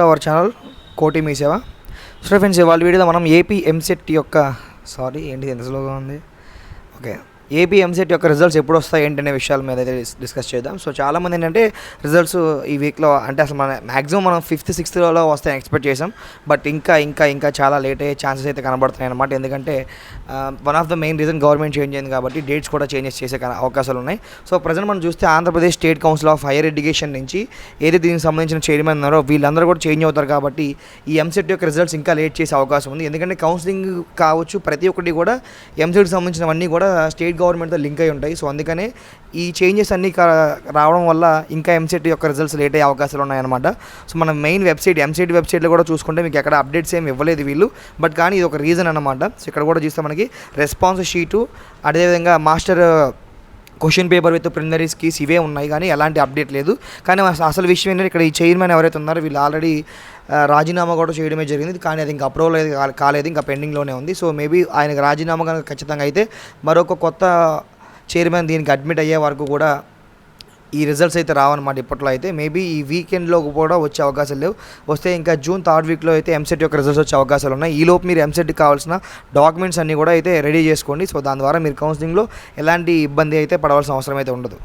To our channel కోటి మీ సేవ so friends ఇవాళ వీడియోలో మనం ఏపీ ఎంసెట్ యొక్క సారీ ఏంటి ఎంత స్లోగా ఉంది? ఓకే ఏపీ ఎంసెట్ యొక్క రిజల్ట్స్ ఎప్పుడు వస్తాయి ఏంటనే విషయాల మీద అయితే డిస్కస్ చేద్దాం. సో చాలామంది ఏంటంటే రిజల్ట్స్ ఈ వీక్లో అంటే అసలు మన మ్యాక్సిమం మనం ఫిఫ్త్ సిక్స్త్లో వస్తాయని ఎక్స్పెక్ట్ చేసాం బట్ ఇంకా ఇంకా ఇంకా చాలా లేట్ అయ్యే ఛాన్సెస్ అయితే కనబడుతున్నాయి అనమాట ఎందుకంటే one of the main reason government change అయింది కాబట్టి డేట్స్ కూడా చేంజెస్ చేసే అవకాశాలు ఉన్నాయి. సో ప్రజెంట్ మనం చూస్తే Andhra Pradesh state council of higher education నుంచి ఏదైతే దీనికి సంబంధించిన చైర్మన్ ఉన్నారో వీళ్ళందరూ కూడా చేంజ్ అవుతారు కాబట్టి ఈ ఎంసెట్ యొక్క రిజల్ట్స్ ఇంకా లేట్ చేసే అవకాశం ఉంది. ఎందుకంటే కౌన్సిలింగ్ కావచ్చు ప్రతి ఒక్కటి కూడా ఎంసెట్కి సంబంధించినవన్నీ కూడా స్టేట్ గవర్నమెంట్తో లింక్ అయి ఉంటాయి. సో అందుకనే ఈ చేంజెస్ అన్నీ కా- రావడం వల్ల ఇంకా ఎంసెట్ యొక్క రిజల్ట్స్ లేట్ అయ్యే అవకాశాలు ఉన్నాయన్నమాట. సో మన మెయిన్ వెబ్సైట్ ఎంసెట్ వెబ్సైట్లో కూడా చూసుకుంటే మీకు ఎక్కడ అప్డేట్స్ ఏమి ఇవ్వలేదు వీళ్ళు. బట్ కానీ ఇది ఒక రీజన్ అనమాట సో ఇక్కడ కూడా చూస్తే మనకి రెస్పాన్స్ షీటు అదేవిధంగా master question paper with preliminaries keys ఇవే ఉన్నాయి కానీ ఎలాంటి అప్డేట్ లేదు. కానీ అసలు విషయం ఏంటంటే ఇక్కడ ఈ చైర్మన్ ఎవరైతే ఉన్నారో వీళ్ళు ఆల్రెడీ రాజీనామా కూడా చేయడమే జరిగింది. కానీ అది ఇంకా అప్రూవల్ అయితే కాలేదు ఇంకా పెండింగ్లోనే ఉంది. సో మేబీ ఆయనకు రాజీనామా కనుక ఖచ్చితంగా అయితే మరొక కొత్త చైర్మన్ దీనికి అడ్మిట్ అయ్యే వరకు కూడా ఈ రిజల్ట్స్ అయితే రావన్నమాట ఇప్పట్లో అయితే. మేబీ ఈ వీకెండ్లో కూడా వచ్చే అవకాశాలు లేవు. వస్తే ఇంకా జూన్ థర్డ్ వీక్లో అయితే ఎంసెట్ యొక్క రిజల్ట్స్ వచ్చే అవకాశాలు ఉన్నాయి. ఈ లోపు మీరు ఎంసెట్కి కావాల్సిన డాక్యుమెంట్స్ అన్నీ కూడా అయితే రెడీ చేసుకోండి. సో దాని ద్వారా మీరు కౌన్సిలింగ్లో ఎలాంటి ఇబ్బంది అయితే పడవలసిన అవసరం అయితే ఉండదు.